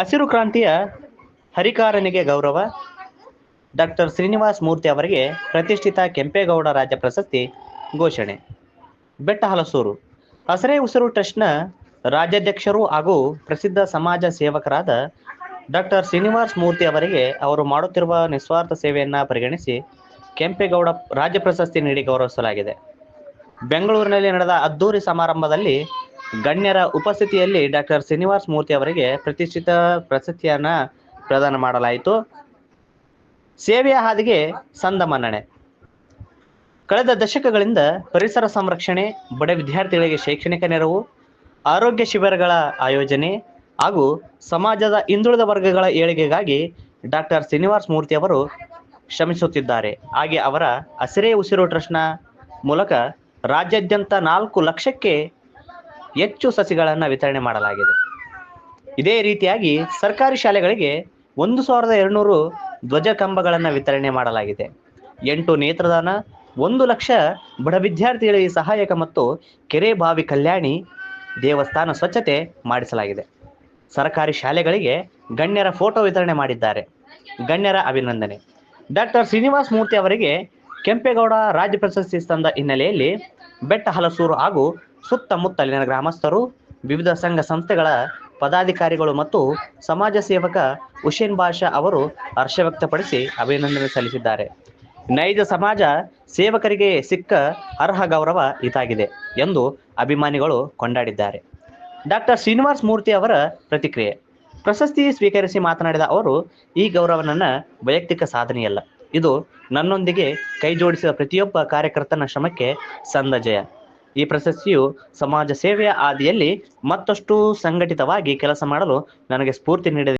ಹಸಿರು ಕ್ರಾಂತಿಯ ಹರಿಕಾರನಿಗೆ ಗೌರವ. ಡಾಕ್ಟರ್ ಶ್ರೀನಿವಾಸ್ ಮೂರ್ತಿ ಅವರಿಗೆ ಪ್ರತಿಷ್ಠಿತ ಕೆಂಪೇಗೌಡ ರಾಜ್ಯ ಪ್ರಶಸ್ತಿ ಘೋಷಣೆ. ಬೆಟ್ಟ ಹಲಸೂರು ಹಸರೆ ಉಸಿರು ಟ್ರಸ್ಟ್ನ ರಾಜ್ಯಾಧ್ಯಕ್ಷರು ಹಾಗೂ ಪ್ರಸಿದ್ಧ ಸಮಾಜ ಸೇವಕರಾದ ಡಾಕ್ಟರ್ ಶ್ರೀನಿವಾಸ್ ಮೂರ್ತಿ ಅವರಿಗೆ ಅವರು ಮಾಡುತ್ತಿರುವ ನಿಸ್ವಾರ್ಥ ಸೇವೆಯನ್ನ ಪರಿಗಣಿಸಿ ಕೆಂಪೇಗೌಡ ರಾಜ್ಯ ಪ್ರಶಸ್ತಿ ನೀಡಿ ಗೌರವಿಸಲಾಗಿದೆ. ಬೆಂಗಳೂರಿನಲ್ಲಿ ನಡೆದ ಅದ್ದೂರಿ ಸಮಾರಂಭದಲ್ಲಿ ಗಣ್ಯರ ಉಪಸ್ಥಿತಿಯಲ್ಲಿ ಡಾಕ್ಟರ್ ಶ್ರೀನಿವಾಸ್ ಮೂರ್ತಿ ಅವರಿಗೆ ಪ್ರತಿಷ್ಠಿತ ಪ್ರಶಸ್ತಿಯನ್ನ ಪ್ರದಾನ ಮಾಡಲಾಯಿತು. ಸೇವೆಯ ಹಾದಿಗೆ ಸಂದ ಮನ್ನಣೆ ಕಳೆದ ದಶಕಗಳಿಂದ ಪರಿಸರ ಸಂರಕ್ಷಣೆ, ಬಡ ವಿದ್ಯಾರ್ಥಿಗಳಿಗೆ ಶೈಕ್ಷಣಿಕ ನೆರವು, ಆರೋಗ್ಯ ಶಿಬಿರಗಳ ಆಯೋಜನೆ ಹಾಗೂ ಸಮಾಜದ ಹಿಂದುಳಿದ ವರ್ಗಗಳ ಏಳಿಗೆಗಾಗಿ ಡಾಕ್ಟರ್ ಶ್ರೀನಿವಾಸ್ ಮೂರ್ತಿ ಅವರು ಶ್ರಮಿಸುತ್ತಿದ್ದಾರೆ. ಹಾಗೆ ಅವರ ಹಸಿರೇ ಉಸಿರು ಟ್ರಸ್ಟ್ನ ಮೂಲಕ ರಾಜ್ಯಾದ್ಯಂತ ನಾಲ್ಕು ಲಕ್ಷಕ್ಕೆ ಹೆಚ್ಚು ಸಸಿಗಳನ್ನು ವಿತರಣೆ ಮಾಡಲಾಗಿದೆ. ಇದೇ ರೀತಿಯಾಗಿ ಸರ್ಕಾರಿ ಶಾಲೆಗಳಿಗೆ ಒಂದು ಸಾವಿರದ ಎರಡುನೂರು ಧ್ವಜ ಕಂಬಗಳನ್ನು ವಿತರಣೆ ಮಾಡಲಾಗಿದೆ. ಎಂಟು ನೇತ್ರದಾನ, ಒಂದು ಲಕ್ಷ ಬಡ ವಿದ್ಯಾರ್ಥಿಗಳಿಗೆ ಸಹಾಯಕ ಮತ್ತು ಕೆರೆ ಬಾವಿ ಕಲ್ಯಾಣಿ, ದೇವಸ್ಥಾನ ಸ್ವಚ್ಛತೆ ಮಾಡಿಸಲಾಗಿದೆ. ಸರ್ಕಾರಿ ಶಾಲೆಗಳಿಗೆ ಗಣ್ಯರ ಫೋಟೋ ವಿತರಣೆ ಮಾಡಿದ್ದಾರೆ. ಗಣ್ಯರ ಅಭಿನಂದನೆ. ಡಾಕ್ಟರ್ ಶ್ರೀನಿವಾಸ ಮೂರ್ತಿ ಅವರಿಗೆ ಕೆಂಪೇಗೌಡ ರಾಜ್ಯ ಪ್ರಶಸ್ತಿ ತಂದ ಹಿನ್ನೆಲೆಯಲ್ಲಿ ಬೆಟ್ಟ ಹಲಸೂರು ಹಾಗೂ ಸುತ್ತಮುತ್ತಲಿನ ಗ್ರಾಮಸ್ಥರು, ವಿವಿಧ ಸಂಘ ಸಂಸ್ಥೆಗಳ ಪದಾಧಿಕಾರಿಗಳು ಮತ್ತು ಸಮಾಜ ಸೇವಕ ಹುಸೇನ್ ಬಾಷಾ ಅವರು ಹರ್ಷ ವ್ಯಕ್ತಪಡಿಸಿ ಅಭಿನಂದನೆ ಸಲ್ಲಿಸಿದ್ದಾರೆ. ನೈಜ ಸಮಾಜ ಸೇವಕರಿಗೆ ಸಿಕ್ಕ ಅರ್ಹ ಗೌರವ ಇದಾಗಿದೆ ಎಂದು ಅಭಿಮಾನಿಗಳು ಕೊಂಡಾಡಿದ್ದಾರೆ. ಡಾಕ್ಟರ್ ಶ್ರೀನಿವಾಸ್ ಮೂರ್ತಿ ಅವರ ಪ್ರತಿಕ್ರಿಯೆ. ಪ್ರಶಸ್ತಿ ಸ್ವೀಕರಿಸಿ ಮಾತನಾಡಿದ ಅವರು, ಈ ಗೌರವ ನನ್ನ ವೈಯಕ್ತಿಕ ಸಾಧನೆಯಲ್ಲ. ಇದು ನನ್ನೊಂದಿಗೆ ಕೈ ಜೋಡಿಸಿದ ಪ್ರತಿಯೊಬ್ಬ ಕಾರ್ಯಕರ್ತನ ಶ್ರಮಕ್ಕೆ ಸಂದ ಜಯ. ಈ ಪ್ರಶಸ್ತಿಯು ಸಮಾಜ ಸೇವೆಯ ಹಾದಿಯಲ್ಲಿ ಮತ್ತಷ್ಟು ಸಂಘಟಿತವಾಗಿ ಕೆಲಸ ಮಾಡಲು ನನಗೆ ಸ್ಫೂರ್ತಿ ನೀಡಿದೆ.